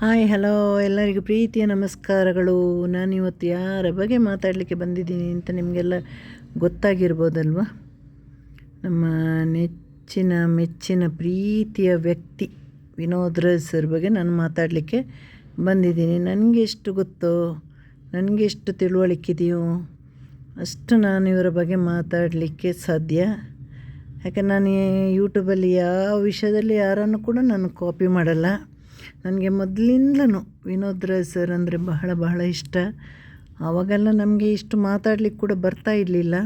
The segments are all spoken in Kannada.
ಹಾಯ್, ಹಲೋ, ಎಲ್ಲರಿಗೂ ಪ್ರೀತಿಯ ನಮಸ್ಕಾರಗಳು. ನಾನು ಇವತ್ತು ಯಾರ ಬಗ್ಗೆ ಮಾತಾಡಲಿಕ್ಕೆ ಬಂದಿದ್ದೀನಿ ಅಂತ ನಿಮಗೆಲ್ಲ ಗೊತ್ತಾಗಿರ್ಬೋದಲ್ವ? ನಮ್ಮ ನೆಚ್ಚಿನ, ಮೆಚ್ಚಿನ ಪ್ರೀತಿಯ ವ್ಯಕ್ತಿ ವಿನೋದ್ ಸರ್ ಬಗ್ಗೆ ನಾನು ಮಾತಾಡಲಿಕ್ಕೆ ಬಂದಿದ್ದೀನಿ. ನನಗೆ ಎಷ್ಟು ಗೊತ್ತೋ, ನನಗೆ ಎಷ್ಟು ತಿಳುವಳಿಕಿದೆಯೋ ಅಷ್ಟು ನಾನು ಇವರ ಬಗ್ಗೆ ಮಾತಾಡಲಿಕ್ಕೆ ಸಾಧ್ಯ. ಯಾಕೆ ನಾನು ಯೂಟ್ಯೂಬಲ್ಲಿ ಯಾವ ವಿಷಯದಲ್ಲಿ ಯಾರನ್ನು ಕೂಡ ನಾನು ಕಾಪಿ ಮಾಡಲ್ಲ. ನನಗೆ ಮೊದಲಿಂದಲೂ ವಿನೋದ್ ರಾಜ್ ಸರ್ ಅಂದರೆ ಬಹಳ ಬಹಳ ಇಷ್ಟ. ಆವಾಗೆಲ್ಲ ನಮಗೆ ಇಷ್ಟು ಮಾತಾಡಲಿಕ್ಕೆ ಕೂಡ ಬರ್ತಾ ಇರಲಿಲ್ಲ.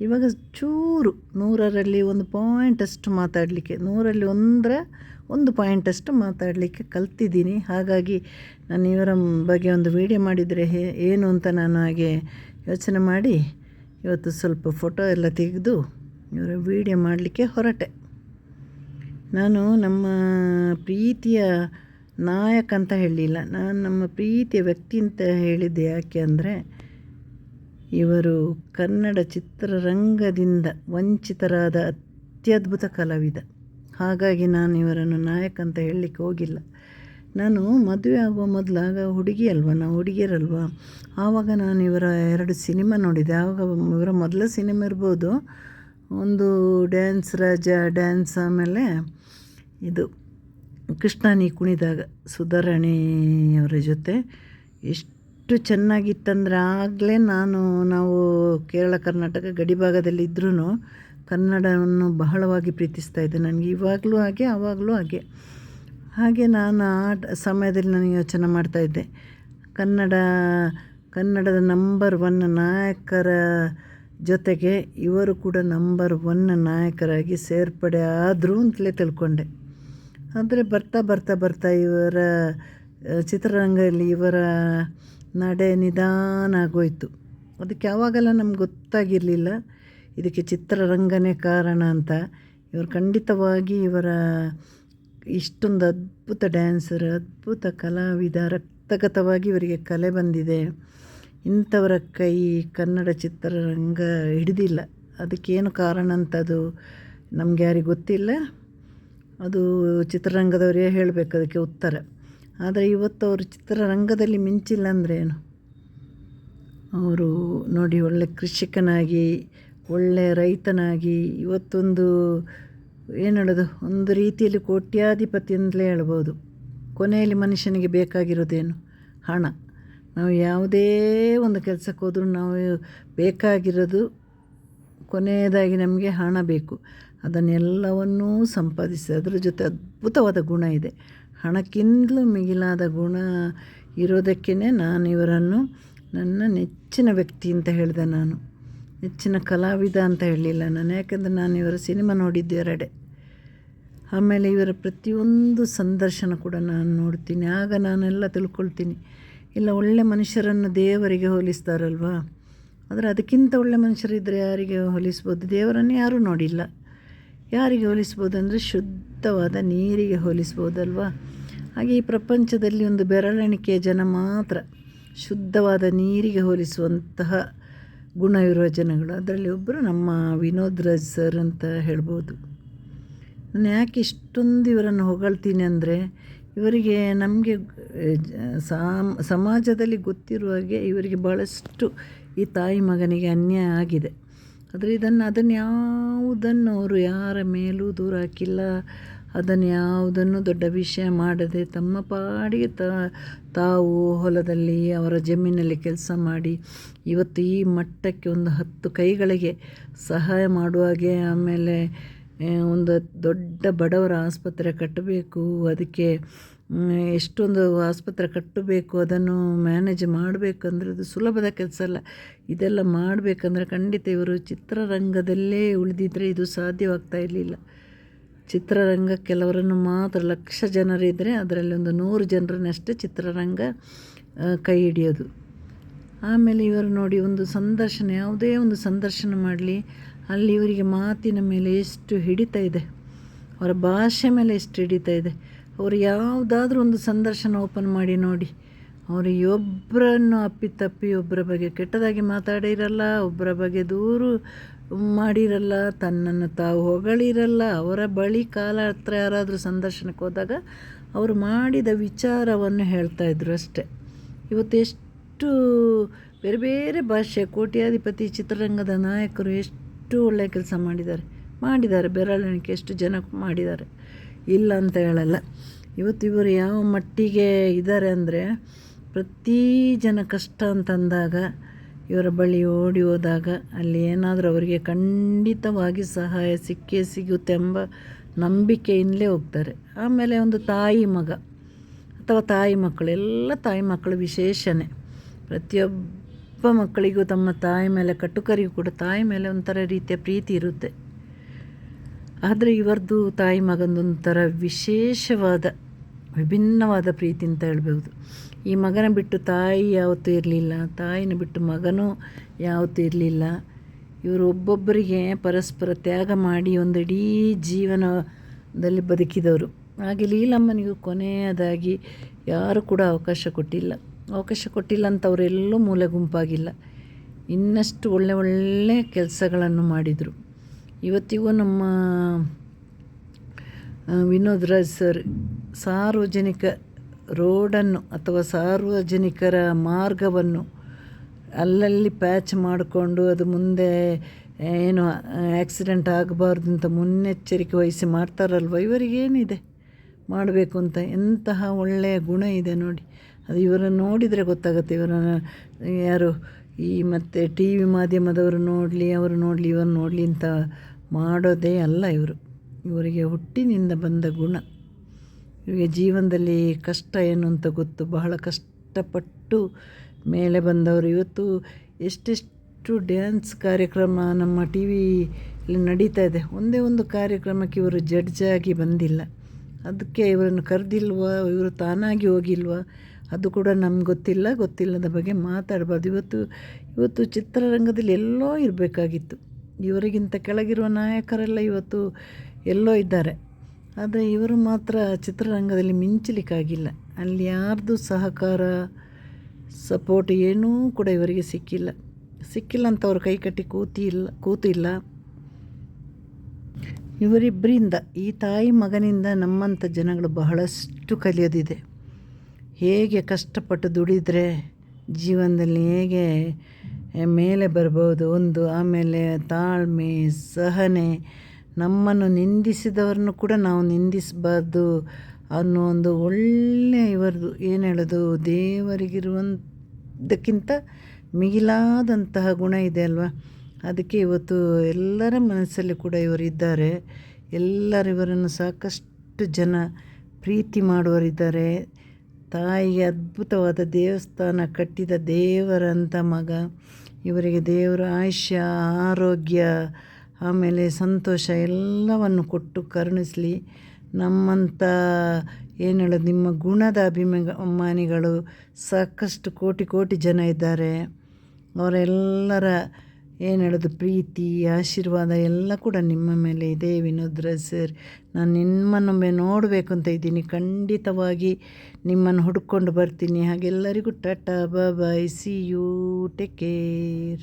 ಇವಾಗ ಚೂರು ನೂರರಲ್ಲಿ ಒಂದು ಪಾಯಿಂಟಷ್ಟು ಮಾತಾಡಲಿಕ್ಕೆ, ನೂರಲ್ಲಿ ಒಂದರ ಒಂದು ಪಾಯಿಂಟಷ್ಟು ಮಾತಾಡಲಿಕ್ಕೆ ಕಲ್ತಿದ್ದೀನಿ. ಹಾಗಾಗಿ ನಾನು ಇವರ ಬಗ್ಗೆ ಒಂದು ವೀಡಿಯೋ ಮಾಡಿದರೆ ಹೇ, ಏನು ಅಂತ ನಾನು ಹಾಗೆ ಯೋಚನೆ ಮಾಡಿ ಇವತ್ತು ಸ್ವಲ್ಪ ಫೋಟೋ ಎಲ್ಲ ತೆಗೆದು ಇವರ ವಿಡಿಯೋ ಮಾಡಲಿಕ್ಕೆ ಹೊರಟೆ. ನಾನು ನಮ್ಮ ಪ್ರೀತಿಯ ನಾಯಕ ಅಂತ ಹೇಳಲಿಲ್ಲ. ನಾನು ನಮ್ಮ ಪ್ರೀತಿಯ ವ್ಯಕ್ತಿ ಅಂತ ಹೇಳಿದ್ದೆ ಯಾಕೆ ಅಂದರೆ, ಇವರು ಕನ್ನಡ ಚಿತ್ರರಂಗದಿಂದ ವಂಚಿತರಾದ ಅತ್ಯದ್ಭುತ ಕಲಾವಿದ. ಹಾಗಾಗಿ ನಾನು ಇವರನ್ನು ನಾಯಕ ಅಂತ ಹೇಳಲಿಕ್ಕೆ ಹೋಗಿಲ್ಲ. ನಾನು ಮದುವೆ ಆಗುವ ಮೊದಲಾಗ ಹುಡುಗಿ ಅಲ್ವಾ, ನಾವು ಹುಡುಗಿಯರಲ್ವ? ಆವಾಗ ನಾನು ಇವರ ಎರಡು ಸಿನಿಮಾ ನೋಡಿದೆ. ಆವಾಗ ಇವರ ಮೊದಲ ಸಿನಿಮಾ ಇರ್ಬೋದು, ಒಂದು ಡ್ಯಾನ್ಸ್ ರಾಜ, ಡ್ಯಾನ್ಸ್ ಆಮೇಲೆ ಇದು ಕೃಷ್ಣ, ನೀ ಕುಣಿದಾಗ ಸುಧಾರಾಣಿಯವರ ಜೊತೆ ಎಷ್ಟು ಚೆನ್ನಾಗಿತ್ತಂದ್ರೆ ಆಗಲೇ ನಾನು, ನಾವು ಕೇರಳ, ಕರ್ನಾಟಕ ಗಡಿ ಭಾಗದಲ್ಲಿ ಇದ್ರೂ ಕನ್ನಡವನ್ನು ಬಹಳವಾಗಿ ಪ್ರೀತಿಸ್ತಾ ಇದ್ದೆ. ನನಗೆ ಇವಾಗಲೂ ಹಾಗೆ ಆವಾಗಲೂ ಹಾಗೆ. ಹಾಗೆ ನಾನು ಆ ಸಮಯದಲ್ಲಿ ನಾನು ಯೋಚನೆ ಮಾಡ್ತಾಯಿದ್ದೆ ಕನ್ನಡ, ಕನ್ನಡದ ನಂಬರ್ ಒನ್ ನಾಯಕರ ಜೊತೆಗೆ ಇವರು ಕೂಡ ನಂಬರ್ ಒನ್ ನಾಯಕರಾಗಿ ಸೇರ್ಪಡೆ ಆದರು ಅಂತಲೇ ತಿಳ್ಕೊಂಡೆ. ಆದರೆ ಬರ್ತಾ ಬರ್ತಾ ಬರ್ತಾ ಇವರ ಚಿತ್ರರಂಗದಲ್ಲಿ ಇವರ ನಡೆ ನಿಧಾನ ಆಗೋಯ್ತು. ಅದಕ್ಕೆ ಯಾವಾಗೆಲ್ಲ ನಮ್ಗೆ ಗೊತ್ತಾಗಿರಲಿಲ್ಲ, ಇದಕ್ಕೆ ಚಿತ್ರರಂಗನೇ ಕಾರಣ ಅಂತ. ಇವರು ಖಂಡಿತವಾಗಿ ಇವರ ಇಷ್ಟೊಂದು ಅದ್ಭುತ ಡ್ಯಾನ್ಸರ್, ಅದ್ಭುತ ಕಲಾವಿದ, ರಕ್ತಗತವಾಗಿ ಇವರಿಗೆ ಕಲೆ ಬಂದಿದೆ. ಇಂಥವರ ಕೈ ಕನ್ನಡ ಚಿತ್ರರಂಗ ಹಿಡಿದಿಲ್ಲ. ಅದಕ್ಕೇನು ಕಾರಣ ಅಂತದು ನಮ್ಗೆ ಯಾರಿಗೆ ಗೊತ್ತಿಲ್ಲ. ಅದು ಚಿತ್ರರಂಗದವರೇ ಹೇಳಬೇಕು ಅದಕ್ಕೆ ಉತ್ತರ. ಆದರೆ ಇವತ್ತು ಅವರು ಚಿತ್ರರಂಗದಲ್ಲಿ ಮಿಂಚಿಲ್ಲ ಅಂದರೆ ಏನು? ಅವರು ನೋಡಿ ಒಳ್ಳೆ ಕೃಷಿಕನಾಗಿ ಒಳ್ಳೆಯ ರೈತನಾಗಿ, ಇವತ್ತೊಂದು ಏನು ಹೇಳೋದು? ಒಂದು ರೀತಿಯಲ್ಲಿ ಕೋಟ್ಯಾಧಿಪತಿ ಅಂತಲೇ ಹೇಳ್ಬೋದು. ಕೊನೆಯಲ್ಲಿ ಮನುಷ್ಯನಿಗೆ ಬೇಕಾಗಿರೋದೇನು? ಹಣ. ನಾವು ಯಾವುದೇ ಒಂದು ಕೆಲಸಕ್ಕೆ ಹೋದರೂ ನಾವು ಬೇಕಾಗಿರೋದು ಕೊನೆಯದಾಗಿ ನಮಗೆ ಹಣ ಬೇಕು. ಅದನ್ನೆಲ್ಲವನ್ನೂ ಸಂಪಾದಿಸಿ, ಅದರ ಜೊತೆ ಅದ್ಭುತವಾದ ಗುಣ ಇದೆ. ಹಣಕ್ಕಿಂತಲೂ ಮಿಗಿಲಾದ ಗುಣ ಇರೋದಕ್ಕೇ ನಾನು ಇವರನ್ನು ನನ್ನ ನೆಚ್ಚಿನ ವ್ಯಕ್ತಿ ಅಂತ ಹೇಳಿದೆ ನಾನು. ನೆಚ್ಚಿನ ಕಲಾವಿದ ಅಂತ ಹೇಳಲಿಲ್ಲ ನಾನು. ಯಾಕಂದರೆ ನಾನು ಇವರ ಸಿನಿಮಾ ನೋಡಿದ್ದು ಎರಡೇ. ಆಮೇಲೆ ಇವರ ಪ್ರತಿಯೊಂದು ಸಂದರ್ಶನ ಕೂಡ ನಾನು ನೋಡ್ತೀನಿ. ಆಗ ನಾನೆಲ್ಲ ತಿಳ್ಕೊಳ್ತೀನಿ. ಇಲ್ಲ, ಒಳ್ಳೆ ಮನುಷ್ಯರನ್ನು ದೇವರಿಗೆ ಹೋಲಿಸ್ತಾರಲ್ವ? ಆದರೆ ಅದಕ್ಕಿಂತ ಒಳ್ಳೆ ಮನುಷ್ಯರಿದ್ದರೆ ಯಾರಿಗೆ ಹೋಲಿಸ್ಬೋದು? ದೇವರನ್ನು ಯಾರೂ ನೋಡಿಲ್ಲ. ಯಾರಿಗೆ ಹೋಲಿಸ್ಬೋದು ಅಂದರೆ ಶುದ್ಧವಾದ ನೀರಿಗೆ ಹೋಲಿಸ್ಬೋದಲ್ವಾ? ಹಾಗೆ ಈ ಪ್ರಪಂಚದಲ್ಲಿ ಒಂದು ಬೆರಳೆಣಿಕೆಯ ಜನ ಮಾತ್ರ ಶುದ್ಧವಾದ ನೀರಿಗೆ ಹೋಲಿಸುವಂತಹ ಗುಣ ಇರುವ ಜನಗಳು. ಅದರಲ್ಲಿ ಒಬ್ಬರು ನಮ್ಮ ವಿನೋದ್ ರಾಜ್ ಸರ್ ಅಂತ ಹೇಳ್ಬೋದು. ನಾನು ಯಾಕೆ ಇಷ್ಟೊಂದು ಇವರನ್ನು ಹೊಗಳ್ತೀನಿ ಅಂದರೆ ಇವರಿಗೆ ನಮಗೆ ಸಮಾಜದಲ್ಲಿ ಗೊತ್ತಿರುವ ಹಾಗೆ ಇವರಿಗೆ ಭಾಳಷ್ಟು ಈ ತಾಯಿ ಮಗನಿಗೆ ಅನ್ಯಾಯ ಆಗಿದೆ. ಆದರೆ ಇದನ್ನು ಅದನ್ನು ಯಾವುದನ್ನು ಅವರು ಯಾರ ಮೇಲೂ ದೂರ ಹಾಕಿಲ್ಲ. ಅದನ್ನು ಯಾವುದನ್ನು ದೊಡ್ಡ ವಿಷಯ ಮಾಡದೆ ತಮ್ಮ ಪಾಡಿಗೆ ತಾವು ಹೊಲದಲ್ಲಿ ಅವರ ಜಮೀನಲ್ಲಿ ಕೆಲಸ ಮಾಡಿ ಇವತ್ತು ಈ ಮಟ್ಟಕ್ಕೆ ಒಂದು ಹತ್ತು ಕೈಗಳಿಗೆ ಸಹಾಯ ಮಾಡುವಾಗೆ ಆಮೇಲೆ ಒಂದು ದೊಡ್ಡ ಬಡವರ ಆಸ್ಪತ್ರೆ ಕಟ್ಟಬೇಕು. ಅದಕ್ಕೆ ಎಷ್ಟೊಂದು ಆಸ್ಪತ್ರೆ ಕಟ್ಟಬೇಕು, ಅದನ್ನು ಮ್ಯಾನೇಜ್ ಮಾಡಬೇಕಂದ್ರೆ ಅದು ಸುಲಭದ ಕೆಲಸ ಅಲ್ಲ. ಇದೆಲ್ಲ ಮಾಡಬೇಕಂದ್ರೆ ಖಂಡಿತ ಇವರು ಚಿತ್ರರಂಗದಲ್ಲೇ ಉಳಿದಿದ್ದರೆ ಇದು ಸಾಧ್ಯವಾಗ್ತಾ ಇರಲಿಲ್ಲ. ಚಿತ್ರರಂಗ ಕೆಲವರನ್ನು ಮಾತ್ರ ಲಕ್ಷ ಜನರಿದ್ದರೆ ಅದರಲ್ಲಿ ಒಂದು ನೂರು ಜನರನ್ನಷ್ಟೇ ಚಿತ್ರರಂಗ ಕೈ ಹಿಡಿಯೋದು. ಆಮೇಲೆ ಇವರು ನೋಡಿ ಒಂದು ಸಂದರ್ಶನ, ಯಾವುದೇ ಒಂದು ಸಂದರ್ಶನ ಮಾಡಲಿ, ಅಲ್ಲಿ ಇವರಿಗೆ ಮಾತಿನ ಮೇಲೆ ಎಷ್ಟು ಹಿಡಿತಾ ಇದೆ. ಅವರ ಭಾಷೆ ಮೇಲೆ ಎಷ್ಟು ಹಿಡಿತಾ ಇದೆ. ಅವರು ಯಾವುದಾದ್ರೂ ಒಂದು ಸಂದರ್ಶನ ಓಪನ್ ಮಾಡಿ ನೋಡಿ. ಅವರು ಒಬ್ಬರನ್ನು ಅಪ್ಪಿತಪ್ಪಿ ಒಬ್ಬರ ಬಗ್ಗೆ ಕೆಟ್ಟದಾಗಿ ಮಾತಾಡಿರಲ್ಲ, ಒಬ್ಬರ ಬಗ್ಗೆ ದೂರು ಮಾಡಿರಲ್ಲ, ತನ್ನನ್ನು ತಾವು ಹೊಗಳಿರಲ್ಲ, ಅವರ ಬಳಿ ಕಾಲ ಹತ್ರ ಯಾರಾದರೂ ಸಂದರ್ಶನಕ್ಕೆ ಹೋದಾಗ ಅವರು ಮಾಡಿದ ವಿಚಾರವನ್ನು ಹೇಳ್ತಾ ಇದ್ರು ಅಷ್ಟೆ. ಇವತ್ತು ಎಷ್ಟು ಬೇರೆ ಬೇರೆ ಭಾಷೆ, ಕೋಟ್ಯಾಧಿಪತಿ ಚಿತ್ರರಂಗದ ನಾಯಕರು ಎಷ್ಟು ಒಳ್ಳೆಯ ಕೆಲಸ ಮಾಡಿದ್ದಾರೆ. ಮಾಡಿದ್ದಾರೆ, ಬೆರಳೆಣಿಕೆ ಎಷ್ಟು ಜನ ಮಾಡಿದ್ದಾರೆ. ಇಲ್ಲ ಅಂತ ಹೇಳಲ್ಲ. ಇವತ್ತು ಇವರು ಯಾವ ಮಟ್ಟಿಗೆ ಇದ್ದಾರೆ ಅಂದರೆ ಪ್ರತಿ ಜನ ಕಷ್ಟ ಅಂತಂದಾಗ ಇವರ ಬಳಿ ಓಡಿ ಹೋದಾಗ ಅಲ್ಲಿ ಏನಾದರೂ ಅವರಿಗೆ ಖಂಡಿತವಾಗಿ ಸಹಾಯ ಸಿಕ್ಕೇ ಸಿಗುತ್ತೆ ಎಂಬ ನಂಬಿಕೆಯಿಂದಲೇ ಹೋಗ್ತಾರೆ. ಆಮೇಲೆ ಒಂದು ತಾಯಿ ಮಗ ಅಥವಾ ತಾಯಿ ಮಕ್ಕಳು, ಎಲ್ಲ ತಾಯಿ ಮಕ್ಕಳು ವಿಶೇಷನೇ. ಪ್ರತಿಯೊಬ್ಬ ಮಕ್ಕಳಿಗೂ ತಮ್ಮ ತಾಯಿ ಮೇಲೆ ಕಟುಕರಿಗೂ ಕೂಡ ತಾಯಿ ಮೇಲೆ ಒಂಥರ ರೀತಿಯ ಪ್ರೀತಿ ಇರುತ್ತೆ. ಆದರೆ ಇವರದ್ದು ತಾಯಿ ಮಗನೊಂಥರ ವಿಶೇಷವಾದ, ವಿಭಿನ್ನವಾದ ಪ್ರೀತಿ ಅಂತ ಹೇಳ್ಬೋದು ಈ ಮಗನ ಬಿಟ್ಟು ತಾಯಿ ಯಾವತ್ತೂ ಇರಲಿಲ್ಲ, ತಾಯಿನ ಬಿಟ್ಟು ಮಗನೂ ಯಾವತ್ತೂ ಇರಲಿಲ್ಲ. ಇವರು ಒಬ್ಬೊಬ್ಬರಿಗೆ ಪರಸ್ಪರ ತ್ಯಾಗ ಮಾಡಿ ಒಂದು ಇಡೀ ಜೀವನದಲ್ಲಿ ಬದುಕಿದವರು. ಹಾಗೆ ಲೀಲಮ್ಮನಿಗೂ ಕೊನೆಯದಾಗಿ ಯಾರು ಕೂಡ ಅವಕಾಶ ಕೊಟ್ಟಿಲ್ಲ. ಅವಕಾಶ ಕೊಟ್ಟಿಲ್ಲ ಅಂತ ಅವರೆಲ್ಲೂ ಮೂಲೆ ಗುಂಪಾಗಿಲ್ಲ. ಇನ್ನಷ್ಟು ಒಳ್ಳೆ ಒಳ್ಳೆಯ ಕೆಲಸಗಳನ್ನು ಮಾಡಿದರು. ಇವತ್ತಿಗೂ ನಮ್ಮ ವಿನೋದ್ ರಾಜ್ ಸರ್ ಸಾರ್ವಜನಿಕ ರೋಡನ್ನು ಅಥವಾ ಸಾರ್ವಜನಿಕರ ಮಾರ್ಗವನ್ನು ಅಲ್ಲಲ್ಲಿ ಪ್ಯಾಚ್ ಮಾಡಿಕೊಂಡು ಅದು ಮುಂದೆ ಏನು ಆ್ಯಕ್ಸಿಡೆಂಟ್ ಆಗಬಾರ್ದು ಅಂತ ಮುನ್ನೆಚ್ಚರಿಕೆ ವಹಿಸಿ ಮಾಡ್ತಾರಲ್ವ? ಇವರಿಗೇನಿದೆ? ಮಾಡಬೇಕು ಅಂತ ಎಂತಹ ಒಳ್ಳೆಯ ಗುಣ ಇದೆ ನೋಡಿ. ಅದು ಇವರನ್ನು ನೋಡಿದರೆ ಗೊತ್ತಾಗುತ್ತೆ. ಇವರನ್ನು ಯಾರು ಈ ಮತ್ತು ಟಿ ವಿ ಮಾಧ್ಯಮದವರು ನೋಡಲಿ, ಅವರು ನೋಡಲಿ ಇವರು ನೋಡಲಿ ಅಂತ ಮಾಡೋದೇ ಅಲ್ಲ ಇವರು. ಇವರಿಗೆ ಹುಟ್ಟಿನಿಂದ ಬಂದ ಗುಣ. ಇವರಿಗೆ ಜೀವನದಲ್ಲಿ ಕಷ್ಟ ಏನು ಅಂತ ಗೊತ್ತು. ಬಹಳ ಕಷ್ಟಪಟ್ಟು ಮೇಲೆ ಬಂದವರು ಇವತ್ತು ಎಷ್ಟೆಷ್ಟು ಡ್ಯಾನ್ಸ್ ಕಾರ್ಯಕ್ರಮ ನಮ್ಮ ಟಿ ವಿಲಿ ನಡೀತಾ ಇದೆ. ಒಂದೇ ಒಂದು ಕಾರ್ಯಕ್ರಮಕ್ಕೆ ಇವರು ಜಡ್ಜಾಗಿ ಬಂದಿಲ್ಲ. ಅದಕ್ಕೆ ಇವರನ್ನು ಕರೆದಿಲ್ವ? ಇವರು ತಾನಾಗಿ ಹೋಗಿಲ್ವ? ಅದು ಕೂಡ ನಮ್ಗೆ ಗೊತ್ತಿಲ್ಲ. ಗೊತ್ತಿಲ್ಲದ ಬಗ್ಗೆ ಮಾತಾಡ್ಬಾರ್ದು. ಇವತ್ತು ಇವತ್ತು ಚಿತ್ರರಂಗದಲ್ಲಿ ಎಲ್ಲೋ ಇರಬೇಕಾಗಿತ್ತು. ಇವರಿಗಿಂತ ಕೆಳಗಿರುವ ನಾಯಕರೆಲ್ಲ ಇವತ್ತು ಎಲ್ಲೋ ಇದ್ದಾರೆ. ಆದರೆ ಇವರು ಮಾತ್ರ ಚಿತ್ರರಂಗದಲ್ಲಿ ಮಿಂಚಲಿಕ್ಕಾಗಿಲ್ಲ. ಅಲ್ಲಿ ಯಾರ್ದು ಸಹಕಾರ, ಸಪೋರ್ಟ್ ಏನೂ ಕೂಡ ಇವರಿಗೆ ಸಿಕ್ಕಿಲ್ಲ. ಸಿಕ್ಕಿಲ್ಲ ಅಂತ ಅವ್ರು ಕೈ ಕಟ್ಟಿ ಕೂತಿಲ್ಲ ಕೂತಿಲ್ಲ. ಇವರಿಬ್ಬರಿಂದ ಈ ತಾಯಿ ಮಗನಿಂದ ನಮ್ಮಂಥ ಜನಗಳು ಬಹಳಷ್ಟು ಕಲಿಯೋದಿದೆ. ಹೇಗೆ ಕಷ್ಟಪಟ್ಟು ದುಡಿದರೆ ಜೀವನದಲ್ಲಿ ಹೇಗೆ ಮೇಲೆ ಬರ್ಬೋದು, ಒಂದು ಆಮೇಲೆ ತಾಳ್ಮೆ, ಸಹನೆ. ನಮ್ಮನ್ನು ನಿಂದಿಸಿದವರನ್ನು ಕೂಡ ನಾವು ನಿಂದಿಸಬಾರ್ದು ಅನ್ನೋ ಒಂದು ಒಳ್ಳೆಯ ಇವರದು ಏನು ಹೇಳೋದು? ದೇವರಿಗಿರುವಂಥಕ್ಕಿಂತ ಮಿಗಿಲಾದಂತಹ ಗುಣ ಇದೆ ಅಲ್ವಾ? ಅದಕ್ಕೆ ಇವತ್ತು ಎಲ್ಲರ ಮನಸ್ಸಲ್ಲಿ ಕೂಡ ಇವರಿದ್ದಾರೆ ಎಲ್ಲರಿವರನ್ನು ಸಾಕಷ್ಟು ಜನ ಪ್ರೀತಿ ಮಾಡುವರಿದ್ದಾರೆ ತಾಯಿಗೆ ಅದ್ಭುತವಾದ ದೇವಸ್ಥಾನ ಕಟ್ಟಿದ ದೇವರಂಥ ಮಗ. ಇವರಿಗೆ ದೇವರ ಆಯುಷ್ಯ, ಆರೋಗ್ಯ, ಆಮೇಲೆ ಸಂತೋಷ ಎಲ್ಲವನ್ನು ಕೊಟ್ಟು ಕರುಣಿಸಲಿ. ನಮ್ಮಂಥ ಏನು ಹೇಳೋದು, ನಿಮ್ಮ ಗುಣದ ಅಭಿಮಾನಿಗಳು ಸಾಕಷ್ಟು ಕೋಟಿ ಕೋಟಿ ಜನ ಇದ್ದಾರೆ. ಅವರೆಲ್ಲರ ಏನು ಹೇಳೋದು ಪ್ರೀತಿ, ಆಶೀರ್ವಾದ ಎಲ್ಲ ಕೂಡ ನಿಮ್ಮ ಮೇಲೆ ಇದೆ ವಿನೋದ್ರ ಸರ್ ನಾನು ನಿಮ್ಮನ್ನೊಮ್ಮೆ ನೋಡಬೇಕು ಅಂತ ಇದ್ದೀನಿ. ಖಂಡಿತವಾಗಿ ನಿಮ್ಮನ್ನು ಹುಡ್ಕೊಂಡು ಬರ್ತೀನಿ. ಹಾಗೆಲ್ಲರಿಗೂ tata, bye see you take care